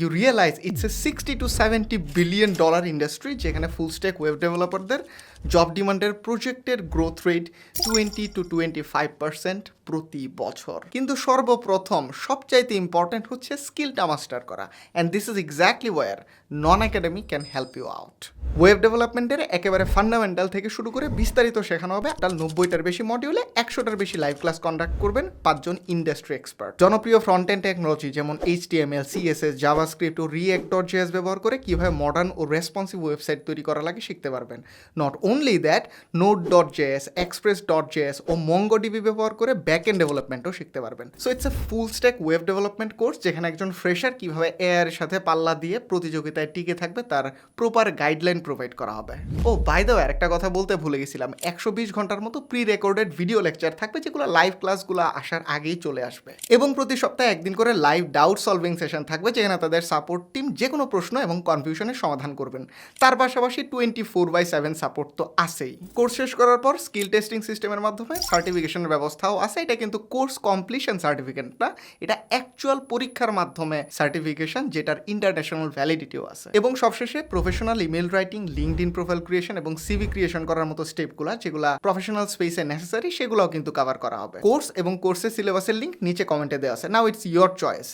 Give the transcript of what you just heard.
you realize it's a 60 to 70 billion dollar industry, যেখানে full stack web ডেভেলপারদের job ডিমান্ডের প্রজেক্টের growth rate twenty two twenty five percent প্রতি বছর। কিন্তু সর্বপ্রথম, সবচাইতে ইম্পর্ট্যান্ট হচ্ছে স্কিলটা মাস্টার করা। And this is exactly where non academy can help you out web ডেভেলপমেন্টের একেবারে ফান্ডামেন্টাল থেকে শুরু করে বিস্তারিত শেখানো হবে। তার নব্বইটার বেশি মডিউলে একশোটার বেশি লাইভ ক্লাস কন্ডাক্ট করবেন পাঁচজন ইন্ডাস্ট্রি এক্সপার্ট জনপ্রিয় ফ্রন্ট এন্ড টেকনোলজি যেমন H T M L CSS JavaScript ও রিয়েক্ট জেএস ব্যবহার করে কীভাবে মডার্ন ও রেসপন্সিভ ওয়েবসাইট তৈরি করা লাগে শিখতে পারবেন। Not only that Node dot JS Express dot JS O MongoDB ব্যবহার করে ব্যাক এন্ড ডেভেলপমেন্টও শিখতে পারবেন। So it's a full stack web development course যেখানে একজন ফ্রেশার কীভাবে এআর সাথে পাল্লা দিয়ে প্রতিযোগিতায় টিকে থাকবে তার প্রপার গাইডলাইন প্রোভাইড করা হবে। ও বাই দ্য একটা কথা বলতে ভুলে গেছিলাম। একশো বিশ ঘণ্টার মতো প্রি রেকর্ডেড ভিডিও লেকচার থাকবে যেগুলো লাইভ ক্লাসগুলো আসার আগেই চলে আসবে। এবং প্রতি সপ্তাহে একদিন করে লাইভ ডাউট সলভিং সেশন থাকবে যেখানে তাদের সাপোর্ট টিম যে কোনো প্রশ্ন এবং কনফিউশনের সমাধান করবেন। তার পাশাপাশি twenty four by seven support তো আছেই। কোর্স শেষ করার পর স্কিল টেস্টিং সিস্টেমের মাধ্যমে সার্টিফিকেশনের ব্যবস্থাও আছে। এটা কিন্তু কোর্স কমপ্লিশন সার্টিফিকেট না, এটা অ্যাকচুয়াল পরীক্ষার মাধ্যমে সার্টিফিকেশন যেটার ইন্টারন্যাশনাল ভ্যালিডিটিও আছে। এবং সবশেষে professional email writing LinkedIn profile creation এবং সিভি ক্রিয়েশন করার মতো স্টেপগুলো যেগুলো প্রফেশনাল স্পেসে নেসেসারি সেগুলোও কিন্তু কভার করা হবে। কোর্স এবং কোর্সের সিলেবাসের লিঙ্ক নিচে কমেন্টে দেওয়া আছে। Now it's your choice